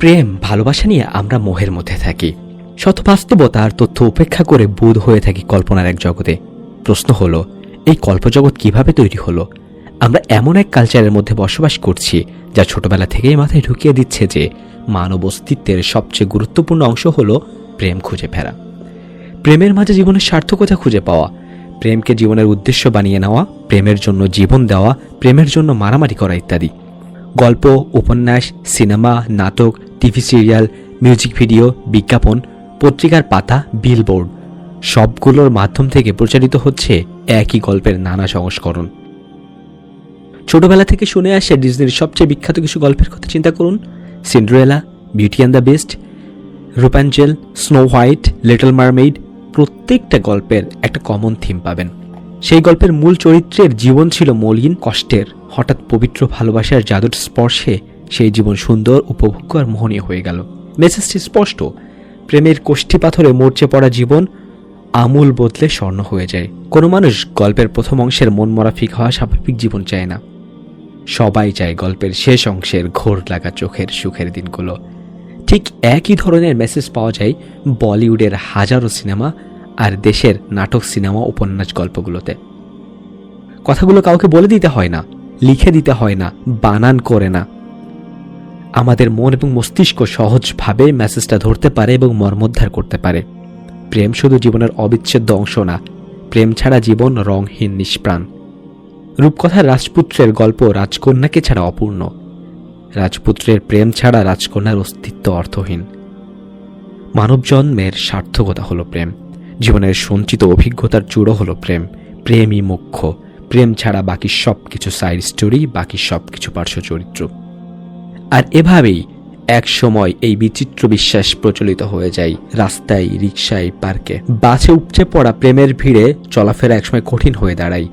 প্রেম, ভালোবাসা নিয়ে আমরা মোহের মধ্যে থাকি। শত বাস্তবতা আর তথ্য উপেক্ষা করে বোধ হয়ে থাকি কল্পনার এক জগতে। প্রশ্ন হলো, এই কল্পজগৎ কীভাবে তৈরি হলো? আমরা এমন এক কালচারের মধ্যে বসবাস করছি, যা ছোটবেলা থেকেই মাথায় ঢুকিয়ে দিচ্ছে যে মানব অস্তিত্বের সবচেয়ে গুরুত্বপূর্ণ অংশ হলো প্রেম খুঁজে ফেরা। প্রেমের মাঝে জীবনের সার্থকতা খুঁজে পাওয়া, প্রেমকে জীবনের উদ্দেশ্য বানিয়ে নেওয়া, প্রেমের জন্য জীবন দেওয়া, প্রেমের জন্য মারামারি করা ইত্যাদি। গল্প, উপন্যাস, সিনেমা, নাটক, টিভি সিরিয়াল, মিউজিক ভিডিও, বিজ্ঞাপন, পত্রিকার পাতা, বিলবোর্ড সবগুলোর মাধ্যম থেকে প্রচারিত হচ্ছে একই গল্পের নানা সংস্করণ। ছোটবেলা থেকে শুনে আসে ডিজনির সবচেয়ে বিখ্যাত কিছু গল্পের কথা চিন্তা করুন। Cinderella, beauty and the beast Rapunzel snow white, little mermaid প্রত্যেকটা গল্পের একটা কমন থিম পাবেন। সেই গল্পের মূল চরিত্রের জীবন ছিল মলিন কষ্টের। হঠাৎ পবিত্র ভালোবাসার জাদুর স্পর্শে সেই জীবন সুন্দর, উপভোগ্য আর মোহনীয় হয়ে গেল। মেসেজটি স্পষ্ট, প্রেমের কোষ্ঠী পাথরে মরচে পড়া জীবন আমূল বদলে স্বর্ণ হয়ে যায়। কোনো মানুষ গল্পের প্রথম অংশের মন মরাফিক হওয়া স্বাভাবিক জীবন চায় না। সবাই চায় গল্পের শেষ অংশের ঘোর লাগা চোখের সুখের দিনগুলো। ঠিক একই ধরনের মেসেজ পাওয়া যায় বলিউডের হাজারো সিনেমা আর দেশের নাটক, সিনেমা, উপন্যাস গল্পগুলোতে। কথাগুলো কাউকে বলে দিতে হয় না, লিখে দিতে হয় না, বানান করে না। আমাদের মন এবং মস্তিষ্ক সহজভাবে মেসেজটা ধরতে পারে এবং মর্মোদ্ধার করতে পারে। প্রেম শুধু জীবনের অবিচ্ছেদ্য অংশ না, প্রেম ছাড়া জীবন রংহীন নিষ্প্রাণ। রূপকথার রাজপুত্রের গল্প রাজকন্যাকে ছাড়া অপূর্ণ। রাজপুত্রের প্রেম ছাড়া রাজকন্যার অস্তিত্ব অর্থহীন। মানব জন্মের সার্থকতা হলো প্রেম। জীবনের সঞ্চিত অভিজ্ঞতার চূড়ো হলো প্রেম। প্রেমই মুখ্য। প্রেম ছাড়া বাকি সব কিছু সাইড স্টোরি বাকি সব কিছু পার্শ্ব চরিত্র। আর এভাবেই এক সময় এই বিচিত্র বিশ্বাস প্রচলিত হয়ে যায় রাস্তায়, রিকশায়, পার্কে। বাসে উপচে পড়া প্রেমের ভিড়ে চলাফেরা একসময় কঠিন হয়ে দাঁড়ায়।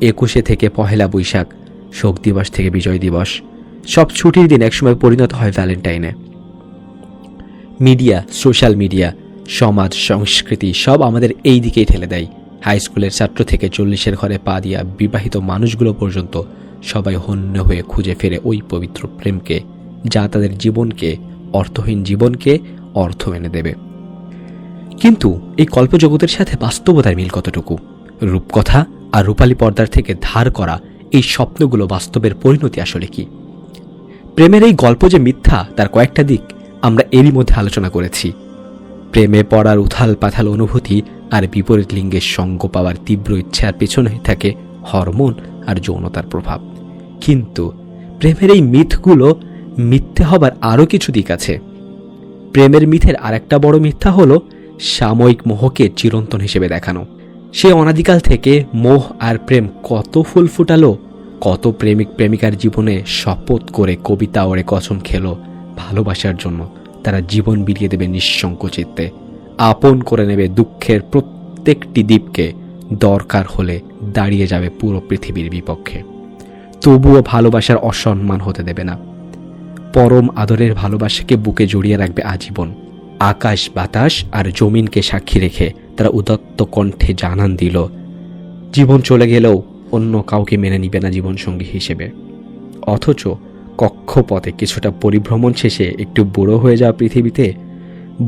একুশে থেকে পহেলা বৈশাখ, শোক দিবস থেকে বিজয় দিবস। সব ছুটির দিন একসময় পরিণত হয় ভ্যালেন্টাইনে মিডিয়া সোশ্যাল মিডিয়া সমাজ, সংস্কৃতি সব আমাদের এই দিকেই ঠেলে দেয়। হাই স্কুলের ছাত্র থেকে চল্লিশের ঘরে পা দিয়া বিবাহিত মানুষগুলো পর্যন্ত সবাই হন্য হয়ে খুঁজে ফেরে ওই পবিত্র প্রেমকে, যা তাদের জীবনকে, অর্থহীন জীবনকে অর্থ এনে দেবে। কিন্তু এই কল্পজগতের সাথে বাস্তবতার মিল কতটুকু? রূপকথা আর রূপালী পর্দার থেকে ধার করা এই স্বপ্নগুলো বাস্তবের পরিণতি আসলে কি? প্রেমের এই গল্প যে মিথ্যা, তার কয়েকটা দিক আমরা এরই মধ্যে আলোচনা করেছি। প্রেমে পড়ার উথাল পাথাল অনুভূতি আর বিপরীত লিঙ্গের সঙ্গ পাওয়ার তীব্র ইচ্ছার পেছনে থাকে হরমোন আর যৌনতার প্রভাব। কিন্তু প্রেমের এই মিথগুলো মিথ্যে হবার আরও কিছু দিক আছে। প্রেমের মিথের আরেকটা বড় মিথ্যা হলো সাময়িক মোহকে চিরন্তন হিসেবে দেখানো। সে অনাদিকাল থেকে মোহ আর প্রেম কত ফুল ফুটালো, কত প্রেমিক প্রেমিকার জীবনে শপথ করে কবিতা ওরে কসম খেলো ভালোবাসার জন্য। তারা জীবন বিলিয়ে দেবে নিঃসঙ্ক চিত্তে আপন করে নেবে দুঃখের প্রত্যেকটি দ্বীপকে। দরকার হলে দাঁড়িয়ে যাবে পুরো পৃথিবীর বিপক্ষে। তবুও ভালোবাসার অসম্মান হতে দেবে না। পরম আদরের ভালোবাসাকে বুকে জড়িয়ে রাখবে আজীবন। আকাশ বাতাস আর জমিনকে সাক্ষী রেখে তারা উদত্ত কণ্ঠে জানান দিল, জীবন চলে গেলেও অন্য কাউকে মেনে নিবে না জীবনসঙ্গী হিসেবে। অথচ কক্ষপথে কিছুটা পরিভ্রমণ শেষে একটু বুড়ো হয়ে যাওয়া পৃথিবীতে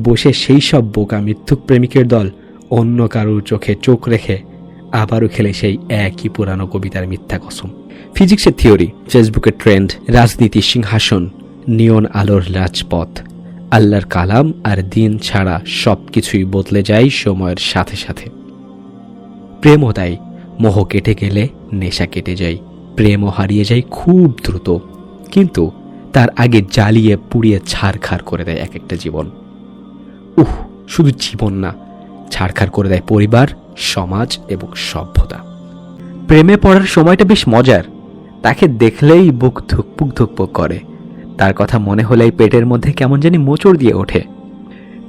বসে সেই সব বোকা মিথ্যুক প্রেমিকের দল অন্য কারুর চোখে চোখ রেখে আবারও খেলে সেই একই পুরানো কবিতার মিথ্যা কসম। ফিজিক্সের থিওরি ফেসবুকের ট্রেন্ড রাজনীতির সিংহাসন, নিয়ন আলোর রাজপথ, আল্লাহর কালাম আর দিন ছাড়া সব কিছুই বদলে যায় সময়ের সাথে সাথে। প্রেমও তাই, মোহ কেটে গেলে নেশা কেটে যায়, প্রেমও হারিয়ে যায় খুব দ্রুত। কিন্তু তার আগে জ্বালিয়ে পুড়িয়ে ছাড়খাড় করে দেয় এক একটা জীবন। উহ, শুধু জীবন না, ছাড়খাড় করে দেয় পরিবার, সমাজ এবং সভ্যতা। প্রেমে পড়ার সময়টা বেশ মজার। তাকে দেখলেই বুক ধুকপুক ধুকপুক করে। তার কথা মনে হলেই পেটের মধ্যে কেমন জানি মোচড় দিয়ে ওঠে।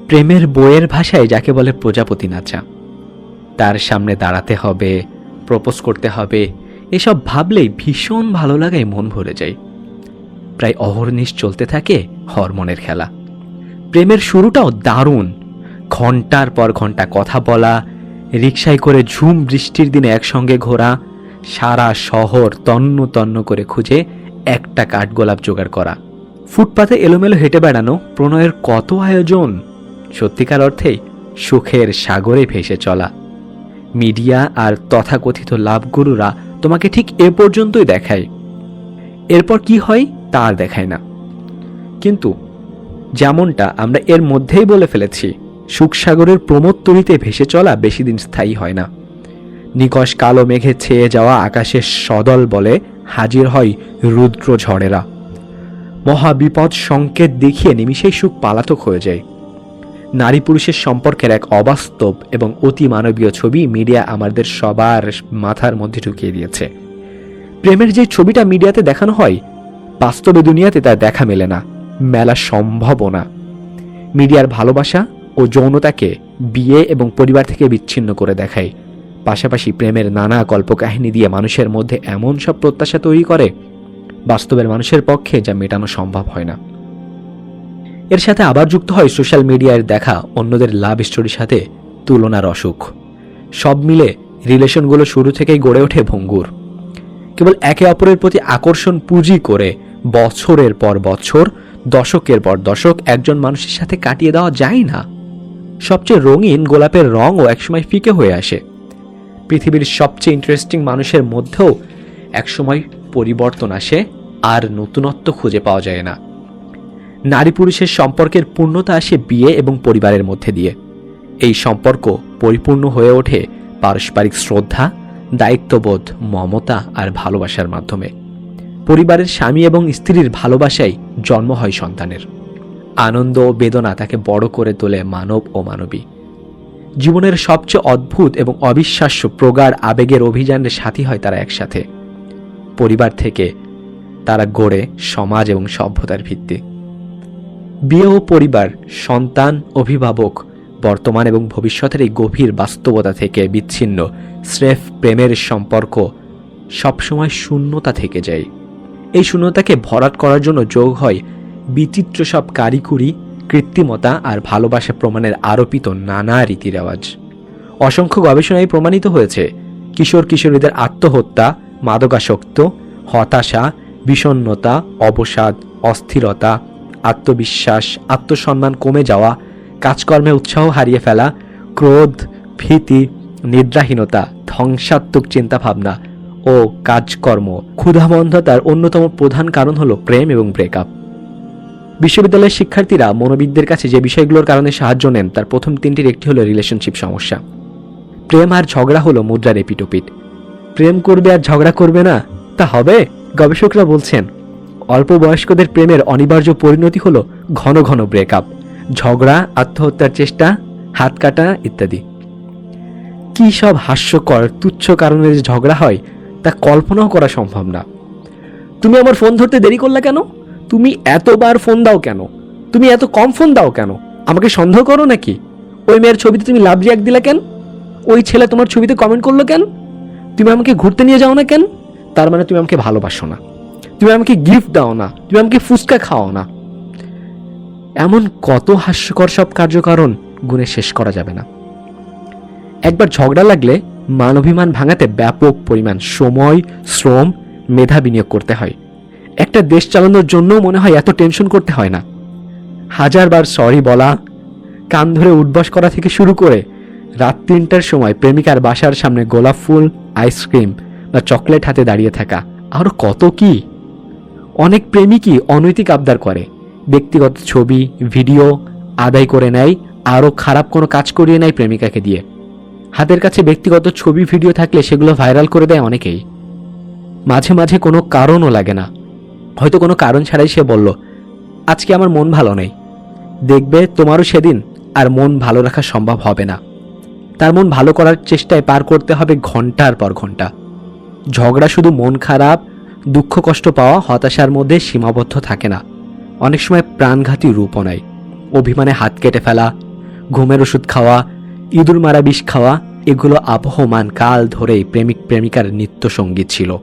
প্রেমের বইয়ের ভাষায় যাকে বলে প্রজাপতি নাচা। তার সামনে দাঁড়াতে হবে, প্রপোজ করতে হবে, এসব ভাবলেই ভীষণ ভালো লাগায় মন ভরে যায়। প্রায় অহর্নিশ চলতে থাকে হরমোনের খেলা। প্রেমের শুরুটাও দারুণ। ঘণ্টার পর ঘণ্টা কথা বলা, রিকশায় করে ঝুম বৃষ্টির দিনে একসঙ্গে ঘোরা, সারা শহর তন্ন তন্ন করে খুঁজে একটা কাঠগোলাপ জোগাড় করা। ফুটপাতে এলোমেলো হেঁটে বেড়ানো, প্রণয়ের কত আয়োজন? সত্যিকার অর্থে সুখের সাগরে ভেসে চলা। মিডিয়া আর তথাকথিত লাভগুরুরা তোমাকে ঠিক এ পর্যন্তই দেখায়। এরপর কি হয়? তা আর দেখায় না। কিন্তু যেমনটা আমরা এর মধ্যেই বলে ফেলেছি, সুখসাগরের প্রমোত্তরিতে ভেসে চলা বেশি দিন স্থায়ী হয় না। নিকশ কালো মেঘে ছেয়ে যাওয়া আকাশের সদল বলে হাজির হয় রুদ্র ঝড়েরা। মহাবিপদ সংকেত দেখিয়ে নিমিষেই সুখ পালাতক হয়ে যায়। নারী পুরুষের সম্পর্কের এক অবাস্তব এবং অতি মানবীয় ছবি মিডিয়া আমাদের সবার মাথার মধ্যে ঢুকিয়ে দিয়েছে। প্রেমের যে ছবিটা মিডিয়াতে দেখানো হয় বাস্তবে দুনিয়াতে তার দেখা মেলে না, মেলা সম্ভবও না মিডিয়ার ভালোবাসা ও যৌনতাকে বিয়ে এবং পরিবার থেকে বিচ্ছিন্ন করে দেখায়। পাশাপাশি প্রেমের নানা কল্পকাহিনী দিয়ে মানুষের মধ্যে এমন সব প্রত্যাশা তৈরি করে, বাস্তবের মানুষের পক্ষে যা মেটানো সম্ভব হয় না। এর সাথে আবার যুক্ত হয় সোশ্যাল মিডিয়ায় দেখা অন্যদের লাভ স্টোরির সাথে তুলনার অসুখ। সব মিলে রিলেশনগুলো শুরু থেকেই গড়ে ওঠে ভঙ্গুর। কেবল একে অপরের প্রতি আকর্ষণ পুঁজি করে বছরের পর বছর, দশকের পর দশক একজন মানুষের সাথে কাটিয়ে দেওয়া যায় না। সবচেয়ে রঙিন গোলাপের রঙও একসময় ফিকে হয়ে আসে। পৃথিবীর সবচেয়ে ইন্টারেস্টিং মানুষের মধ্যেও একসময় পরিবর্তন আসে আর নতুনত্ব খুঁজে পাওয়া যায় না। নারী পুরুষের সম্পর্কের পূর্ণতা আসে বিয়ে এবং পরিবারের মধ্যে দিয়ে। এই সম্পর্ক পরিপূর্ণ হয়ে ওঠে পারস্পরিক শ্রদ্ধা, দায়িত্ববোধ, মমতা আর ভালোবাসার মাধ্যমে। পরিবারের স্বামী এবং স্ত্রীর ভালোবাসায় জন্ম হয় সন্তানের। আনন্দ ও বেদনা তাকে বড় করে তোলে মানব ও মানবী। জীবনের সবচেয়ে অদ্ভুত এবং অবিশ্বাস্য প্রগাঢ় আবেগের অভিযানের সাথী হয় তারা একসাথে। পরিবার থেকে তারা গড়ে সমাজ এবং সভ্যতার ভিত্তি। বিয়ে ও পরিবার, সন্তান, অভিভাবক, বর্তমান এবং ভবিষ্যতের এই গভীর বাস্তবতা থেকে বিচ্ছিন্ন, স্রেফ প্রেমের সম্পর্ক সবসময় শূন্যতা থেকে যায়। এই শূন্যতাকে ভরাট করার জন্য যোগ হয় বিচিত্র সব কারিকুরি, কৃত্রিমতা আর ভালোবাসা প্রমাণের আরোপিত নানা রীতি রেওয়াজ অসংখ্য গবেষণায় প্রমাণিত হয়েছে, কিশোর কিশোরীদের আত্মহত্যা, মাদকাসক্ত, হতাশা বিষণ্নতা অবসাদ, অস্থিরতা, আত্মবিশ্বাস, আত্মসম্মান কমে যাওয়া, কাজকর্মে উৎসাহ হারিয়ে ফেলা, ক্রোধ, ভীতি, নিদ্রাহীনতা, ধ্বংসাত্মক চিন্তাভাবনা ও কাজকর্ম। ক্ষুধাবন্ধতার অন্যতম প্রধান কারণ হলো প্রেম এবং ব্রেকআপ বিশ্ববিদ্যালয়ের শিক্ষার্থীরা মনোবিদদের কাছে যে বিষয়গুলোর কারণে সাহায্য নেন, তার প্রথম তিনটির একটি হলো রিলেশনশিপ সমস্যা। প্রেম আর ঝগড়া হলো মুদ্রার এপিটোপিট। প্রেম করবে আর ঝগড়া করবে না? তা হবে? গবেষকরা বলছেন, অল্প বয়স্কদের প্রেমের অনিবার্য পরিণতি হলো ঘন ঘন ব্রেকআপ ঝগড়া, আত্মহত্যার চেষ্টা, হাত কাটা ইত্যাদি। কি সব হাস্যকর, তুচ্ছ কারণে যে ঝগড়া হয় তা কল্পনাও করা সম্ভব না। তুমি আমার ফোন ধরতে দেরি করলে কেন? তুমি এতবার ফোন দাও কেন? তুমি এত কম ফোন দাও কেন? আমাকে সন্দেহ করো নাকি? ওই মেয়ের ছবিতে তুমি লাভ রিয়াক দিলে কেন? ওই ছেলে তোমার ছবিতে কমেন্ট করল কেন? তুমি আমাকে ঘুরতে নিয়ে যাও না কেন? তার মানে তুমি আমাকে ভালোবাসো না। তুমি আমাকে গিফট দাও না। তুমি আমাকে ফুচকা খাও না। এমন কত হাস্যকর সব কার্যকারণ গুণে শেষ করা যাবে না। একবার ঝগড়া লাগলে মানবিমান ভাঙাতে ব্যাপক পরিমাণ সময়, শ্রম, মেধা বিনিয়োগ করতে হয়। একটা দেশ চালানোর জন্য মনে হয় এত টেনশন করতে হয় না। হাজারবার সরি বলা, কান ধরে উঠবাস করা থেকে শুরু করে রাত তিনটার সময় প্রেমিকার বাসার সামনে গোলাপ ফুল, আইসক্রিম বা চকলেট হাতে দাঁড়িয়ে থাকা। আরও কত কি? অনেক প্রেমিকই অনৈতিক আবদার করে। ব্যক্তিগত ছবি, ভিডিও আদায় করে নেয়, আরও খারাপ কোনো কাজ করিয়ে নেয় প্রেমিকাকে দিয়ে। হাতের কাছে ব্যক্তিগত ছবি, ভিডিও থাকলে সেগুলো ভাইরাল করে দেয় অনেকেই। মাঝে মাঝে কোনো কারণও লাগে না। হয়তো কোনো কারণ ছাড়াই সে বলল, আজকে আমার মন ভালো নেই। দেখবে তোমারও সেদিন আর মন ভালো রাখা সম্ভব হবে না। তার মন ভালো করার চেষ্টায় পার করতে হবে ঘণ্টার পর ঘণ্টা। ঝগড়া শুধু মন খারাপ, দুঃখ, কষ্ট পাওয়া, হতাশার মধ্যে সীমাবদ্ধ থাকে না। অনেক সময় প্রাণঘাতী রূপও নেয়। অভিমানে হাত কেটে ফেলা, ঘুমের ওষুধ খাওয়া ইঁদুর মারা বিষ খাওয়া, এগুলো আবহমান কাল ধরেই প্রেমিক প্রেমিকার নিত্য সংগীত ছিল।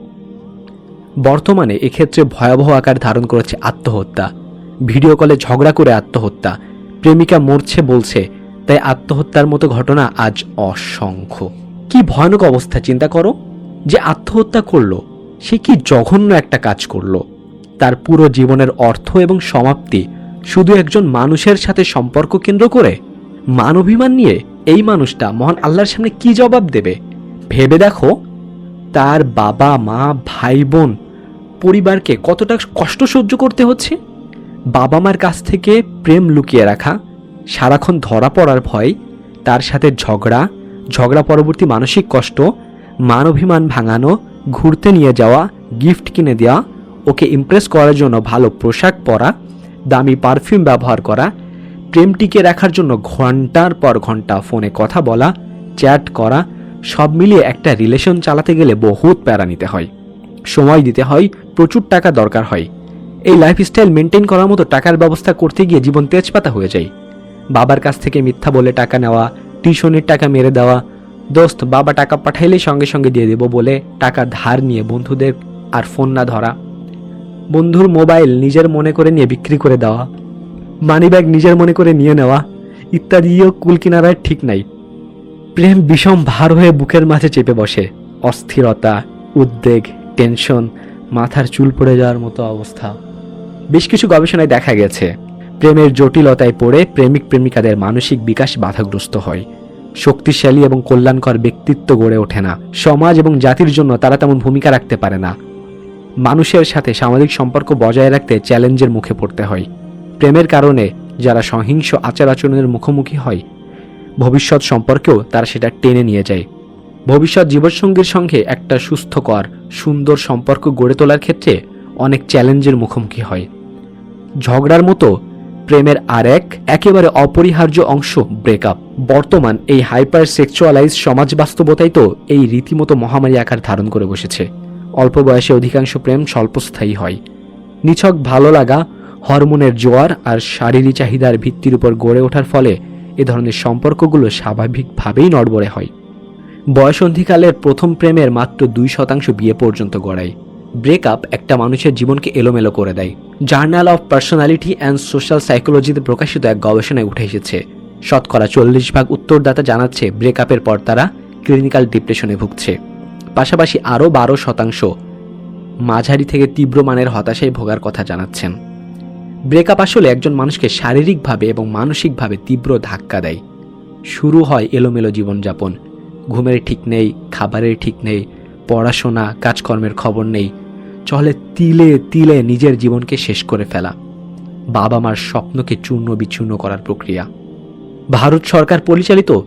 বর্তমানে এক্ষেত্রে ভয়াবহ আকার ধারণ করেছে আত্মহত্যা। ভিডিও কলে ঝগড়া করে আত্মহত্যা। প্রেমিকা মরছে বলছে, তাই আত্মহত্যার মতো ঘটনা আজ অসংখ্য। কি ভয়ানক অবস্থা, চিন্তা করো। যে আত্মহত্যা করল, সে কি জঘন্য একটা কাজ করল। তার পুরো জীবনের অর্থ এবং সমাপ্তি শুধু একজন মানুষের সাথে সম্পর্ক কেন্দ্র করে? মানবিমান নিয়ে? এই মানুষটা মহান আল্লাহর সামনে কি জবাব দেবে? ভেবে দেখো, তার বাবা, মা, ভাই, বোন পরিবারকে কতটা কষ্ট সহ্য করতে হচ্ছে? বাবা মার কাছ থেকে প্রেম লুকিয়ে রাখা, সারাক্ষণ ধরা পড়ার ভয়, তার সাথে ঝগড়া ঝগড়া পরবর্তী মানসিক কষ্ট, মানবিমান ভাঙানো, ঘুরতে নিয়ে যাওয়া গিফট কিনে দেওয়া, ওকে ইমপ্রেস করার জন্য ভালো পোশাক পরা, দামি পারফিউম ব্যবহার করা প্রেম রাখার জন্য ঘণ্টার পর ঘণ্টা ফোনে কথা বলা, চ্যাট করা, সব মিলিয়ে একটা রিলেশন চালাতে গেলে বহুত প্যারা নিতে হয়। সময় দিতে হয়, প্রচুর টাকা দরকার হয়। এই লাইফস্টাইল মেনটেন করার মতো টাকার ব্যবস্থা করতে গিয়ে জীবন তেজপাতা হয়ে যায়। বাবার কাছ থেকে মিথ্যা বলে টাকা নেওয়া, টিউশনের টাকা মেরে দেওয়া, দোস্ত বাবা টাকা পাঠাইলেই সঙ্গে সঙ্গে দিয়ে দেবো বলে টাকা ধার নিয়ে বন্ধুদের আর ফোন না ধরা, বন্ধুর মোবাইল নিজের মনে করে নিয়ে বিক্রি করে দেওয়া মানিব্যাগ নিজের মনে করে নিয়ে নেওয়া ইত্যাদিও কুল কিনারায় ঠিক নাই। প্রেম বিষম ভার হয়ে বুকের মাঝে চেপে বসে। অস্থিরতা, উদ্বেগ, টেনশন, মাথার চুল পড়ে যাওয়ার মতো অবস্থা। বেশ কিছু গবেষণায় দেখা গেছে, প্রেমের জটিলতায় পড়ে প্রেমিক প্রেমিকাদের মানসিক বিকাশ বাধাগ্রস্ত হয়। শক্তিশালী এবং কল্যাণকর ব্যক্তিত্ব গড়ে ওঠে না। সমাজ এবং জাতির জন্য তারা তেমন ভূমিকা রাখতে পারে না। মানুষের সাথে সামাজিক সম্পর্ক বজায় রাখতে চ্যালেঞ্জের মুখে পড়তে হয়। প্রেমের কারণে যারা সহিংস আচার আচরণের মুখোমুখি হয়, ভবিষ্যৎ সম্পর্কেও তারা সেটা টেনে নিয়ে যায়। ভবিষ্যৎ জীবনসঙ্গীর সঙ্গে একটা সুস্থকর সুন্দর সম্পর্ক গড়ে তোলার ক্ষেত্রে অনেক চ্যালেঞ্জের মুখোমুখি হয়। ঝগড়ার মতো প্রেমের আর এক একেবারে অপরিহার্য অংশ ব্রেকআপ বর্তমান এই হাইপার সেক্সুয়ালাইজ সমাজ বাস্তবতাই তো এই রীতিমতো মহামারী আকার ধারণ করে বসেছে। অল্প বয়সে অধিকাংশ প্রেম স্বল্পস্থায়ী হয়। নিছক ভালো লাগা হরমোনের জোয়ার আর শারীরিক চাহিদার ভিত্তির উপর গড়ে ওঠার ফলে এ ধরনের সম্পর্কগুলো স্বাভাবিকভাবেই নড়বড়ে হয়। বয়সন্ধিকালের প্রথম প্রেমের মাত্র দুই শতাংশ বিয়ে পর্যন্ত গড়ায়। ব্রেকআপ একটা মানুষের জীবনকে এলোমেলো করে দেয়। Journal of personality and social সাইকোলজিতে প্রকাশিত এক গবেষণায় উঠে এসেছে। শতকরা চল্লিশ ভাগ উত্তরদাতা জানাচ্ছে ব্রেকআপের পর তারা ক্লিনিক্যাল ডিপ্রেশনে ভুগছে। পাশাপাশি আরও বারো শতাংশ মাঝারি থেকে তীব্র মানের হতাশায় ভোগার কথা জানাচ্ছেন। ব্রেকআপ আসলে একজন মানুষকে শারীরিকভাবে এবং মানসিকভাবে তীব্র ধাক্কা দেয়। শুরু হয় এলোমেলো জীবনযাপন। ঘুমের ঠিক নেই, খাবারের ঠিক নেই, পড়াশোনা, কাজকর্মের খবর নেই। চলে তিলে তিলে নিজের জীবনকে শেষ করে ফেলা। বাবা মার স্বপ্নকে চূর্ণ বিচূর্ণ করার প্রক্রিয়া। ভারত সরকার পরিচালিত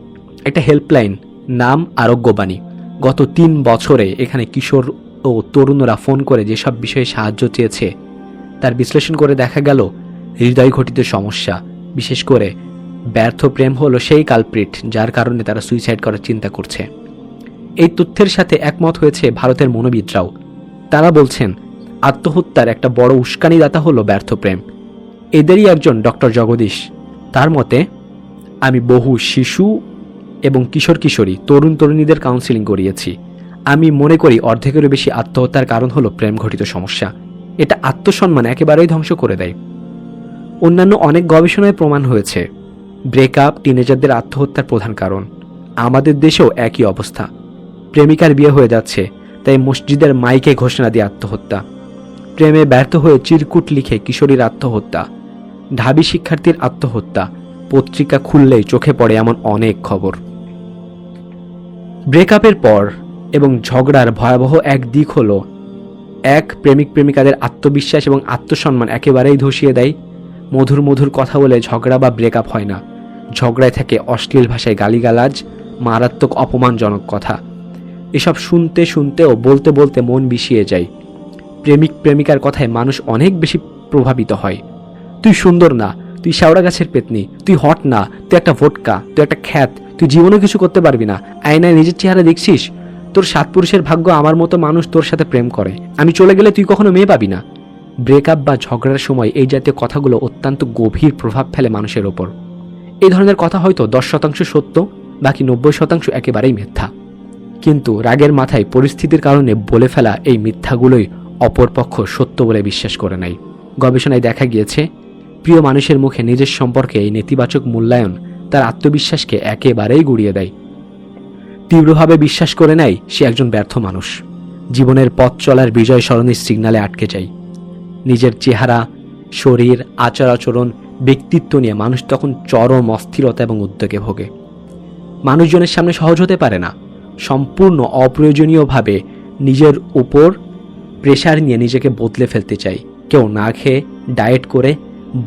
একটা হেল্পলাইন নাম আরোগ্যবাণী গত তিন বছরে এখানে কিশোর ও তরুণরা ফোন করে যেসব বিষয়ে সাহায্য চেয়েছে তার বিশ্লেষণ করে দেখা গেল, হৃদয় ঘটিত সমস্যা। বিশেষ করে, ব্যর্থ প্রেম হলো সেই কালপ্রিট যার কারণে তারা সুইসাইড করার চিন্তা করছে। এই তথ্যের সাথে একমত হয়েছে ভারতের মনোবিদরাও। তারা বলছেন, আত্মহত্যার একটা বড় উস্কানিদাতা হলো ব্যর্থ প্রেম। এদেরই একজন ডক্টর জগদীশ। তার মতে, আমি বহু শিশু এবং কিশোর কিশোরী, তরুণ তরুণীদের কাউন্সিলিং করিয়েছি। আমি মনে করি অর্ধেকেরও বেশি আত্মহত্যার কারণ হলো প্রেম ঘটিত সমস্যা। এটা আত্মসম্মান একেবারেই ধ্বংস করে দেয়। অন্যান্য অনেক গবেষণায় প্রমাণ হয়েছে ব্রেকআপ টিনেজারদের আত্মহত্যার প্রধান কারণ। আমাদের দেশেও একই অবস্থা। প্রেমিকার বিয়ে হয়ে যাচ্ছে, তাই মসজিদের মাইকে ঘোষণা দিয়ে আত্মহত্যা। প্রেমে ব্যর্থ হয়ে চিরকুট লিখে কিশোরীর আত্মহত্যা। ঢাবি শিক্ষার্থীর আত্মহত্যা, পত্রিকা খুললেই চোখে পড়ে এমন অনেক খবর। ব্রেকআপের পর এবং ঝগড়ার ভয়াবহ এক দিক হলো এক প্রেমিক প্রেমিকাদের আত্মবিশ্বাস এবং আত্মসম্মান একেবারেই ধসিয়ে দেয়। মধুর মধুর কথা বলে ঝগড়া বা ব্রেকআপ হয় না। ঝগড়ায় থাকে অশ্লীল ভাষায় গালিগালাজ, মারাত্মক অপমানজনক কথা। এসব শুনতে শুনতেও বলতে বলতে মন বিষিয়ে যায়। প্রেমিক প্রেমিকার কথায় মানুষ অনেক বেশি প্রভাবিত হয়। তুই সুন্দর না, তুই শ্যাওড়া গাছের পেতনি, তুই হট না, তুই একটা ভোটকা তুই একটা খ্যাত, তুই জীবনে কিছু করতে পারবি না। আয়নায় নিজের চেহারা দেখছিস? তোর সাত পুরুষের ভাগ্য আমার মতো মানুষ তোর সাথে প্রেম করে। আমি চলে গেলে তুই কখনো মেয়ে পাবি না। ব্রেকআপ বা ঝগড়ার সময় এই জাতীয় কথাগুলো অত্যন্ত গভীর প্রভাব ফেলে মানুষের ওপর। এই ধরনের কথা হয়তো দশ শতাংশ সত্য, বাকি নব্বই শতাংশ একেবারেই মিথ্যা। কিন্তু রাগের মাথায় পরিস্থিতির কারণে বলে ফেলা এই মিথ্যাগুলোই অপরপক্ষ সত্য বলে বিশ্বাস করে নাই। গবেষণায় দেখা গিয়েছে, প্রিয় মানুষের মুখে নিজের সম্পর্কে এই নেতিবাচক মূল্যায়ন তার আত্মবিশ্বাসকে একেবারেই গুড়িয়ে দেয়। তীব্রভাবে বিশ্বাস করে নেয় সে একজন ব্যর্থ মানুষ। জীবনের পথ চলার বিজয় সরণির সিগনালে আটকে যায়। নিজের চেহারা, শরীর, আচার আচরণ, ব্যক্তিত্ব নিয়ে মানুষ তখন চরম অস্থিরতা এবং উদ্যোগে ভোগে। মানুষজনের সামনে সহজ হতে পারে না। সম্পূর্ণ অপ্রয়োজনীয়ভাবে নিজের উপর প্রেশার নিয়ে নিজেকে বদলে ফেলতে চাই কেউ না খেয়ে ডায়েট করে,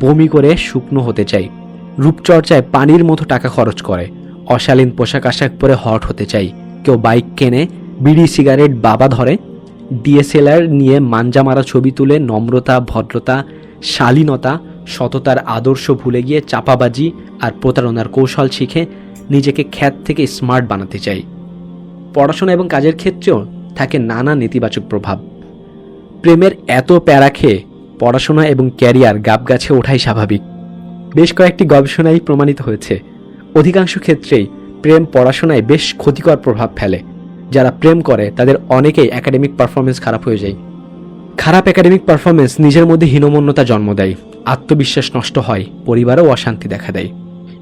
বমি করে শুকনো হতে চাই রূপচর্চায় পানির মতো টাকা খরচ করে। অশালীন পোশাক আশাক পরে হট হতে চাই। কেউ বাইক কেনে, বিড়ি, সিগারেট, বাবা ধরে। ডিএসএলআর নিয়ে মাঞ্জা মারা ছবি তুলে নম্রতা, ভদ্রতা, শালীনতা, সততার আদর্শ ভুলে গিয়ে চাপাবাজি আর প্রতারণার কৌশল শিখে নিজেকে খ্যাত থেকে স্মার্ট বানাতে চাই। পড়াশোনা এবং কাজের ক্ষেত্রেও থাকে নানা নেতিবাচক প্রভাব। প্রেমের এত প্যারা খেয়ে পড়াশোনা এবং ক্যারিয়ার গাবগাছে ওঠাই স্বাভাবিক। বেশ কয়েকটি গবেষণায় প্রমাণিত হয়েছে। অধিকাংশ ক্ষেত্রেই প্রেম পড়াশোনায় বেশ ক্ষতিকর প্রভাব ফেলে। যারা প্রেম করে, তাদের অনেকেই একাডেমিক পারফরমেন্স খারাপ হয়ে যায়। খারাপ একাডেমিক পারফরমেন্স নিজের মধ্যে হীনমন্যতা জন্ম দেয়, আত্মবিশ্বাস নষ্ট হয়, পরিবারেও অশান্তি দেখা দেয়।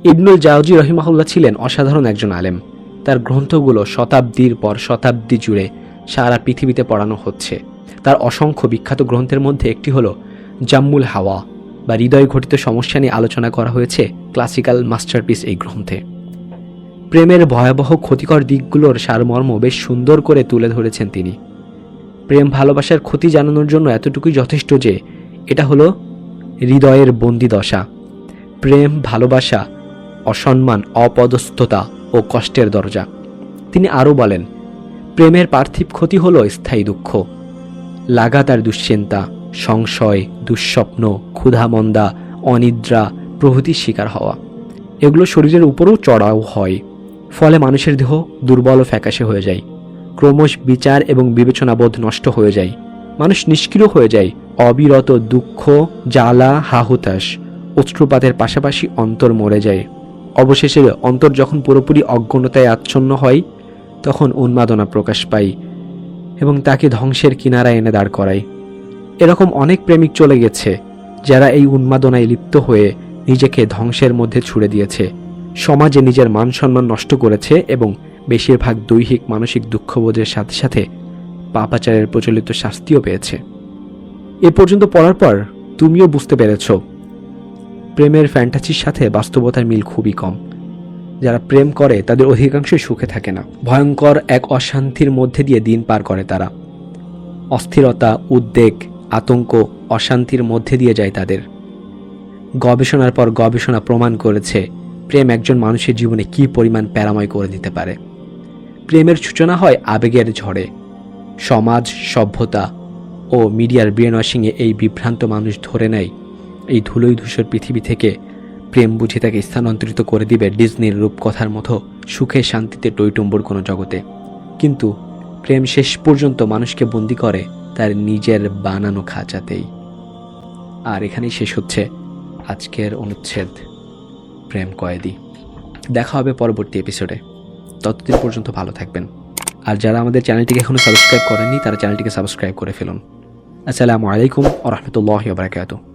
ইবনুল জাউজি রহিমাহুল্লাহ ছিলেন অসাধারণ একজন আলেম। তার গ্রন্থগুলো শতাব্দীর পর শতাব্দী জুড়ে সারা পৃথিবীতে পড়ানো হচ্ছে। তার অসংখ্য বিখ্যাত গ্রন্থের মধ্যে একটি হলো জাম্মুল হাওয়া। বা হৃদয় ঘটিত সমস্যা নিয়ে আলোচনা করা হয়েছে ক্লাসিক্যাল মাস্টারপিস এই গ্রন্থে। প্রেমের ভয়াবহ ক্ষতিকর দিকগুলোর সারমর্ম বেশ সুন্দর করে তুলে ধরেছেন তিনি। প্রেম ভালোবাসার ক্ষতি জানানোর জন্য এতটুকুই যথেষ্ট যে এটা হলো হৃদয়ের বন্দি দশা। প্রেম, ভালোবাসা, অসম্মান, অপদস্থতা ও কষ্টের দরজা। তিনি আরও বলেন, প্রেমের পার্থিব ক্ষতি হলো স্থায়ী দুঃখ, লাগাতার দুশ্চিন্তা সংশয়, দুঃস্বপ্ন, ক্ষুধামন্দা, অনিদ্রা প্রভৃতির শিকার হওয়া। এগুলো শরীরের উপরেও চড়াও হয়। ফলে মানুষের দেহ দুর্বল ও ফ্যাকাশে হয়ে যায়। ক্রমশ বিচার এবং বিবেচনাবোধ নষ্ট হয়ে যায়। মানুষ নিষ্ক্রিয় হয়ে যায়। অবিরত দুঃখ, জ্বালা হাহুতাস অশ্রুপাতের পাশাপাশি অন্তর মরে যায়। অবশেষে অন্তর যখন পুরোপুরি অজ্ঞানতায় আচ্ছন্ন হয়, তখন উন্মাদনা প্রকাশ পায় এবং তাকে ধ্বংসের কিনারায় এনে দাঁড় করায়। এরকম অনেক প্রেমিক চলে গেছে, যারা এই উন্মাদনায় লিপ্ত হয়ে নিজেকে ধ্বংসের মধ্যে ছুড়ে দিয়েছে। সমাজে নিজের মান সম্মান নষ্ট করেছে এবং বেশিরভাগ দৈহিক মানসিক দুঃখবোধের সাথে সাথে পাপাচারের প্রচলিত শাস্তিও পেয়েছে। এ পর্যন্ত পড়ার পর তুমিও বুঝতে পেরেছ, প্রেমের ফ্যান্টাসির সাথে বাস্তবতার মিল খুবই কম। যারা প্রেম করে, তাদের অধিকাংশই সুখে থাকে না। ভয়ঙ্কর এক অশান্তির মধ্যে দিয়ে দিন পার করে তারা। অস্থিরতা, উদ্বেগ আতঙ্ক, অশান্তির মধ্যে দিয়ে যায় তাদের। গবেষণার পর গবেষণা প্রমাণ করেছে প্রেম একজন মানুষের জীবনে কী পরিমাণ প্যারাময় করে দিতে পারে। প্রেমের সূচনা হয় আবেগের ঝড়ে। সমাজ, সভ্যতা ও মিডিয়ার ব্রেন ওয়াশিংয়ে এই বিভ্রান্ত মানুষ ধরে নেয়। এই ধুলোই ধূসর পৃথিবী থেকে প্রেম বুঝে তাকে স্থানান্তরিত করে দিবে ডিজনির রূপকথার মতো সুখে শান্তিতে টইটুম্বর কোনো জগতে। কিন্তু প্রেম শেষ পর্যন্ত মানুষকে বন্দি করে তার নিজের বানানো খাঁচাতেই। আর এখানেই শেষ হচ্ছে আজকের অনুচ্ছেদ প্রেম কয়েদি। দেখা হবে পরবর্তী এপিসোডে ততদিন পর্যন্ত ভালো থাকবেন। আর যারা আমাদের চ্যানেলটিকে এখনও সাবস্ক্রাইব করেননি, তারা চ্যানেলটিকে সাবস্ক্রাইব করে ফেলুন। আসসালামু আলাইকুম ও রহমতুল্লাহ বারকাতুহ।